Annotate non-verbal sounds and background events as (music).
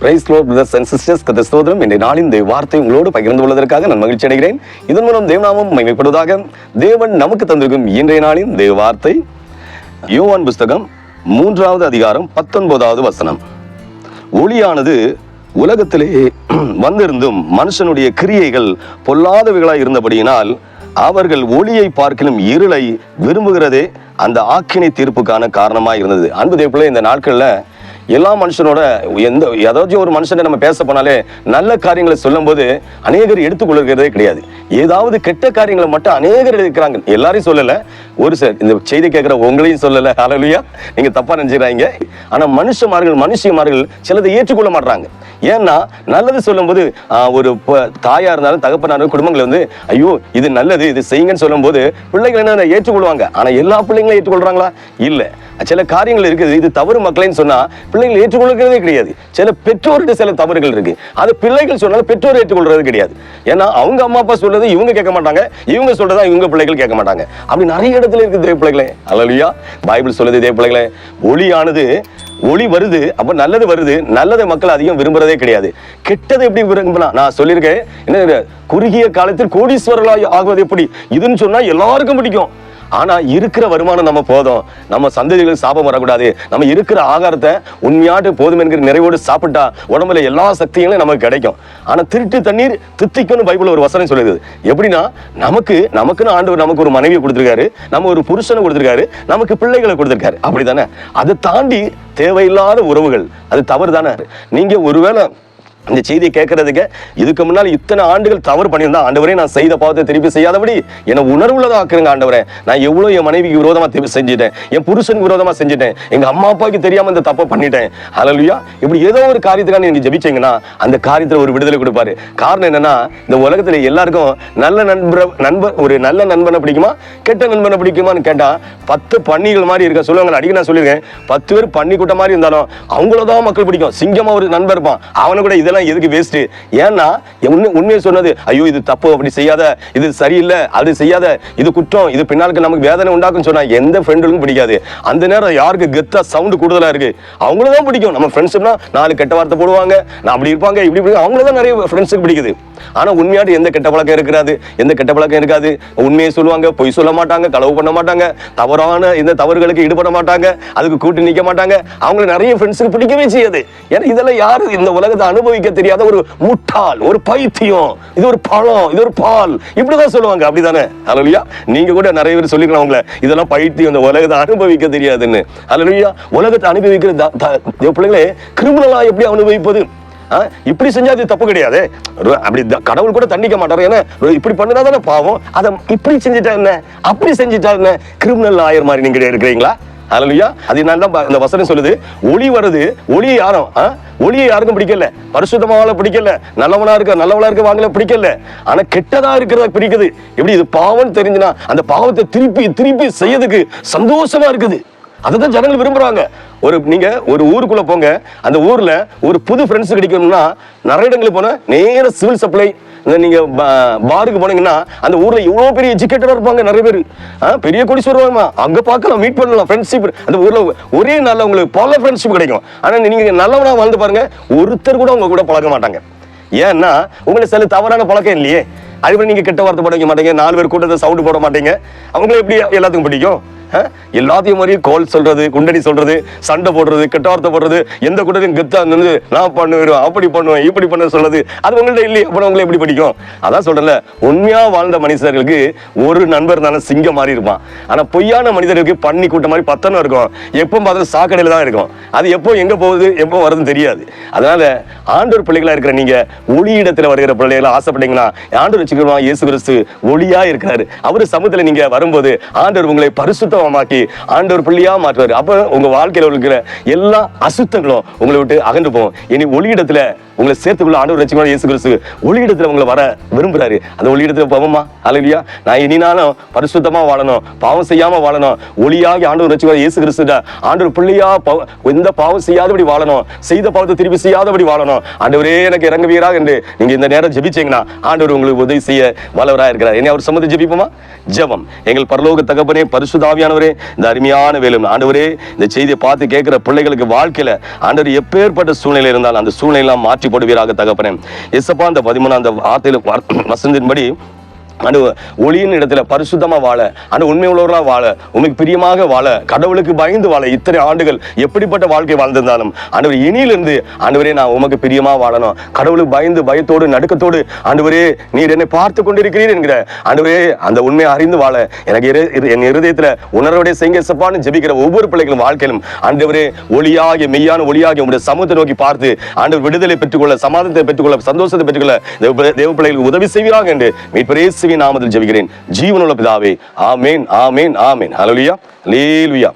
Price low brothers and sisters கத்த சோதரம் இன்றைய நாளின் இந்த வார்த்தை உங்களோடு பகிர்ந்து கொள்வதற்காக நான் மகிழ்ச்சி அடைகிறேன். இதன் மூலம் தேவநாமம் மகிமைப்படுவதாக தேவன் நமக்கு தந்திருக்கும் இன்றைய நாளின் தேவ வார்த்தை. யோவான் புஸ்தகம் மூன்றாவது அதிகாரம் பத்தொன்பதாவது வசனம். ஒளியானது உலகத்திலே (clears throat) வந்திருந்தும் மனுஷனுடைய கிரியைகள் பொல்லாதவைகளாய் இருந்தபடியினால் அவர்கள் ஒளியை பார்க்கிலும் இருளை விரும்புகிறதே அந்த ஆக்கினை தீர்ப்புக்கான காரணமாக இருந்தது. அன்பு தேப்பிள்ளை இந்த நாட்களில் எல்லா மனுஷனோட எந்த ஏதாச்சும் ஒரு மனுஷனை நம்ம பேச போனாலே நல்ல காரியங்களை சொல்லும்போது அநேகர் எடுத்துக்கொள்கிறதே கிடையாது. ஏதாவது கெட்ட காரியங்களை மட்டும் அநேகர் இருக்கிறாங்க எல்லாரையும் சொல்லல. ஒரு சார் இந்த செய்தி கேட்குற உங்களையும் சொல்லல. அழலியா நீங்க தப்பா நினைச்சுக்கிறாங்க. ஆனா மனுஷமார்கள் மனுஷியமார்கள் சிலதை ஏற்றுக்கொள்ள மாட்டாங்க ஏன்னா நல்லது சொல்லும்போது ஒரு ப- தாயா இருந்தாலும் தகப்பனாரும் குடும்பங்கள் வந்து ஐயோ இது நல்லது இது செய்யுங்கன்னு சொல்லும்போது பிள்ளைகள் என்ன ஏற்றுக்கொள்வாங்க? ஆனா எல்லா பிள்ளைங்களும் ஏற்றுக்கொள்றாங்களா? இல்லை. சில காரியங்கள் இருக்குது. இது தவறு மக்களைன்னு சொன்னா பிள்ளைகள் ஏற்றுக்கொள்கிறதே கிடையாது. சில பெற்றோர்கிட்ட சில தவறுகள் இருக்கு. அது பிள்ளைகள் சொன்னாலும் பெற்றோர் ஏற்றுக்கொள்றது கிடையாது. ஏன்னா அவங்க அம்மா அப்பா சொல்றது இவங்க கேட்க மாட்டாங்க. இவங்க சொல்றதா இவங்க பிள்ளைகள் கேட்க மாட்டாங்க. அப்படி நிறைய இடத்துல இருக்குது தேவ பிள்ளைகளே. அல்லா பைபிள் சொல்லுது தேவ பிள்ளைகளே. ஒளியானது ஒளி வருது அப்போ நல்லது வருது. நல்லதை மக்கள் அதிகம் விரும்புறதே கிடையாது. கெட்டதை எப்படி விரும்பலாம் நான் சொல்லியிருக்கேன் என்ன குறுகிய காலத்தில் கோடீஸ்வரர்களாக ஆகுவது எப்படி? இதுன்னு சொன்னால் எல்லாருக்கும் பிடிக்கும். ஆனா இருக்கிற வருமானம் நம்ம போதும். நம்ம சந்ததிகளுக்கு சாபம் வரக்கூடாது. நம்ம இருக்கிற ஆகாரத்தை உண்மையாட்டு போதும் என்கிற நிறைவோடு சாப்பிட்டா உடம்புல எல்லா சக்திகளும் நமக்கு கிடைக்கும். ஆனா திருட்டு தண்ணீர் தித்திக்கும்னு பைபிள் ஒரு வசனம் சொல்லுது. எப்படின்னா நமக்கு நமக்குன்னு ஆண்டவர் நமக்கு ஒரு மனைவியை கொடுத்துருக்காரு. நம்ம ஒரு புருஷனை கொடுத்துருக்காரு. நமக்கு பிள்ளைகளை கொடுத்திருக்காரு. அப்படிதானே அதை தாண்டி தேவையில்லாத உறவுகள் அது தவறு தானே நீங்க ஒருவேளை இந்த செய்தியை கேட்கறதுக்கு இதுக்கு முன்னால் இத்தனை ஆண்டுகள் தவறு பண்ணியிருந்தா ஆண்டவரே நான் செய்த பாவத்தை திருப்பி செய்யாதபடி என்னை உணர்வுள்ளதா ஆக்குறங்க ஆண்டவரே. நான் எவ்வளோ என் மனைவிக்கு விரோதமாக திருப்பி செஞ்சுட்டேன் என் புருஷனுக்கு விரோதமாக செஞ்சுட்டேன் எங்கள் அம்மா அப்பாவுக்கு தெரியாமல் இந்த தப்பை பண்ணிட்டேன். அலலுயா இப்படி ஏதோ ஒரு காரியத்துக்காக நீங்கள் ஜபிச்சிங்கன்னா அந்த காரியத்தில் ஒரு விடுதலை கொடுப்பாரு. காரணம் என்னன்னா இந்த உலகத்தில் எல்லாருக்கும் நல்ல நண்பர் நண்பர் ஒரு நல்ல நண்பனை பிடிக்குமா கெட்ட நண்பனை பிடிக்குமான்னு கேட்டால் பத்து பன்னிகள் மாதிரி இருக்க சொல்லுவாங்க. அடிக்க நான் சொல்லியிருக்கேன் பத்து பேர் பண்ணி கூட்ட மாதிரி இருந்தாலும் அவங்களதான் மக்கள் பிடிக்கும். சிங்கமாக ஒரு நண்பர் இருப்பான் அவனை கூட இதெல்லாம் எதுக்கு வேஸ்ட் ஏன்னா உண்மை உண்மையை சொன்னது ஐயோ இது தப்பு அப்படி செய்யாத இது சரியில்லை அது செய்யாத இது குற்றம் இது பின்னாலுக்கு நமக்கு வேதனை உண்டாக்குன்னு சொன்னா எந்த ஃப்ரெண்டுக்கும் பிடிக்காது. அந்த நேரம் யாருக்கு கெத்தா சவுண்ட் கூடுதலா இருக்கு? அவங்களும் தான் பிடிக்கும். நம்ம ஃப்ரெண்ட்ஸ்னா நாலு கெட்ட வார்த்தை போடுவாங்க நான் அப்படி இருப்பாங்க இப்படி இப்படி அவங்கள தான் நிறைய ஃப்ரெண்ட்ஸுக்கு பிடிக்குது. ஆனா உண்மையாட்டு எந்த கெட்ட பழக்கம் இருக்காது எந்த கெட்ட பழக்கம் இருக்காது உண்மையை சொல்லுவாங்க பொய் சொல்ல மாட்டாங்க களவு பண்ண மாட்டாங்க தவறான இந்த தவறுகளுக்கு ஈடுபட மாட்டாங்க அதுக்கு கூட்டி நிக்க மாட்டாங்க. அவங்கள நிறைய ஃப்ரெண்ட்ஸுக்கு பிடிக்கவே செய்யாது. ஏன்னா இதெல்லாம் யாரு? இந்த உலகத்தை அனுபவிக்க தெரியாத ஒரு முட்டாள் ஒரு பைத்தியம். இது ஒரு பழம் இது ஒரு பால். இப்படிதான் சொல்லுவாங்க. அப்படிதானே? அலலியா நீங்க கூட நிறைய பேர் சொல்லிக்கலாம் அவங்கள இதெல்லாம் பைத்தியம் இந்த உலகத்தை அனுபவிக்க தெரியாதுன்னு. அலலியா உலகத்தை அனுபவிக்கிற த- பிள்ளைங்களே கிரிமினலா எப்படி அனுபவிப்பது? இப்படி செஞ்சா அது தப்பு கிடையாது. அப்படி த- கடவுள் கூட தண்டிக்க மாட்டார். ஏன்னா இப்படி பண்ணினா தானே பாவம். அதை இப்படி செஞ்சுட்டா என்ன? அப்படி செஞ்சுட்டா என்ன? கிரிமினல் ஆயர் மாதிரி நீங்க இருக்கிறீங்களா? ஹalleluya அது தான் இந்த வசனம் சொல்லுது. ஒளி வருது. ஒளி யாரும் ஆ? ஒளியை யாருக்கும் பிடிக்கல. பரிசுத்தமாவளை பிடிக்கல. நல்லவனா இருக்க நல்லவளா இருக்க வாங்கல பிடிக்கல. ஆனா கெட்டதா இருக்கிறத பிடிக்குது. எப்படி இது பாவம்னு தெரிஞ்சுனா அந்த பாவத்தை திருப்பி திருப்பி செய்யறதுக்கு சந்தோஷமா இருக்குது. அதுதான் ஜனங்கள் விரும்புறாங்க. ஒரு நீங்க ஒரு ஊருக்குள்ள போங்க. அந்த ஊர்ல ஒரு புது ஃப்ரெண்ட்ஸ் கிடைக்கணும்னா நிறைய இடங்களுக்கு போனா நேர சிவில் சப்ளை இந்த நீங்க பாருக்கு போனீங்கன்னா அந்த ஊர்ல இவ்வளவு பெரிய எஜுகேட்டடா இருப்பாங்க நிறைய பேர். ஆ, பெரிய கொடி வருவாங்க அங்க பார்க்கலாம் மீட் பண்ணலாம் ஃப்ரெண்ட்ஷிப் அந்த ஊர்ல ஒரே நாள்ல உங்களுக்கு பல ஃப்ரெண்ட்ஷிப் கிடைக்கும். ஆனா நீங்க நல்லவனா வாழ்ந்து பாருங்க ஒருத்தர் கூட உங்க கூட பழக மாட்டாங்க. ஏன்னா உங்களுக்கு சில தவறான பழக்கம் இல்லையே. அதுபோல நீங்க கெட்ட வார்த்தை போட வைக்க மாட்டீங்க. நாலு பேர் கூட்டத்தை சவுண்டு போட மாட்டீங்க. அவங்கள எப்படி எல்லாத்துக்கும் பிடிக்கும்? எல்லாத்தையும் மாதிரி கோல் சொல்றது குண்டடி சொல்றது சண்டை போடுறது கெட்டார்த்தை போடுறது எந்த கூட்டத்தையும் கெத்தா நின்று நான் பண்ணுவேன் அப்படி பண்ணுவேன் இப்படி பண்ண சொல்றது அது உங்கள்ட்ட இல்லையே அப்புறம் உங்களை எப்படி பிடிக்கும்? அதான் சொல்றேன்ல உண்மையா வாழ்ந்த மனிதர்களுக்கு ஒரு நண்பர் தானே சிங்கம் மாதிரி இருப்பான். ஆனா பொய்யான மனிதர்களுக்கு பண்ணி கூட்டம் மாதிரி பத்தனம் இருக்கும். எப்பவும் பார்த்தா சாக்கடையில தான் இருக்கும். அது எப்போ எங்க போகுது எப்போ வருதுன்னு தெரியாது. அதனால ஆண்டவர் பிள்ளைகளா இருக்கிற நீங்க ஒளி இடத்துல வருகிற பிள்ளைகளை ஆசைப்பட்டீங்கன்னா ஆண்டவர் வச்சுக்கிறோம் இயேசு கிறிஸ்து ஒளியா இருக்கிறாரு. அவரு சமூகத்தில் நீங்க வரும்போது ஆண்டவர் உங்களை பரிசுத்தமாக்கி ஆண்டவர் பிள்ளையா மாற்றுவார். அப்போ உங்கள் வாழ்க்கையில் இருக்கிற எல்லா அசுத்தங்களும் உங்களை விட்டு அகன்று போவோம் இனி ஒளியிடத்தில் உங்களை சேர்த்துக்குள்ள ஆண்டவர் ரசிக்கணும் இயேசு கிறிஸ்து ஒளியிடத்தில் உங்களை வர விரும்புகிறாரு அந்த ஒளியிடத்தில் இடத்துல போவோமா? அலையா நான் இனினாலும் பரிசுத்தமாக வாழணும் பாவம் செய்யாமல் வாழணும் ஒளியாகி ஆண்டவர் ரசிக்கணும் இயேசு கிறிஸ்து ஆண்டவர் பிள்ளையா எந்த பாவம் செய்யாதபடி வாழணும் செய்த பாவத்தை திருப்பி செய்யாதபடி வாழணும். ஆண்டவரே எனக்கு இறங்குவீராக என்று நீங்கள் இந்த நேரம் ஜபிச்சீங்கன்னா ஆண்டவர் உங்களுக்கு உதவி செய்ய வல்லவராக இருக்கிறார் இனி அவர் சம்மதி ஜபிப்போமா? ஜபம். எங்கள் பரலோக தகப்பனே பரிசுதாவியான ஆண்டவரே இந்த அருமையான வேலும் ஆண்டவரே இந்த செய்தியை பார்த்து கேட்கிற பிள்ளைகளுக்கு வாழ்க்கையில ஆண்டவர் எப்பேற்பட்ட சூழ்நிலை இருந்தாலும் அந்த சூழ்நிலையெல்லாம் மாற்றி போடுவீராக தகப்பனேன் எசப்பா அந்த பதிமூணாம் அந்த வார்த்தையில் வசந்தின்படி அனு ஒளியின் இடத்துல பரிசுத்தமாக வாழ அனு உண்மை உள்ளவர்களாக வாழ உமக்கு பிரியமாக வாழ கடவுளுக்கு பயந்து வாழ இத்தனை ஆண்டுகள் எப்படிப்பட்ட வாழ்க்கை வாழ்ந்திருந்தாலும் ஆண்டவர் இனியிலிருந்து ஆண்டவரே நான் உமக்கு பிரியமாக வாழணும். கடவுளுக்கு பயந்து பயத்தோடு நடுக்கத்தோடு ஆண்டவரே நீர் என்னை பார்த்து கொண்டிருக்கிறீர் என்கிற ஆண்டவரே அந்த உண்மையை அறிந்து வாழ. எனக்கு இரு- இரு- என் இருதயத்தில் உணர்வுடைய செய்ய சப்பான்னு ஜெபிக்கிற ஒவ்வொரு பிள்ளைகளும் வாழ்க்கையிலும் ஆண்டவரே ஒளியாகிய மெய்யான ஒளியாகிய உங்களுடைய சமூகத்தை நோக்கி பார்த்து ஆண்டவர் விடுதலை பெற்றுக்கொள்ள சமாதானத்தை பெற்றுக்கொள்ள சந்தோஷத்தை பெற்றுக்கொள்ள தேவ பிள்ளைகளுக்கு உதவி செய்வீராக என்று இயேசுவின் நாமத்தில் ஜெபிக்கிறேன். ஜீவனுள்ள பிதாவே ஆமேன் ஆமேன் ஆமேன். ஹலோலியா லேலுயா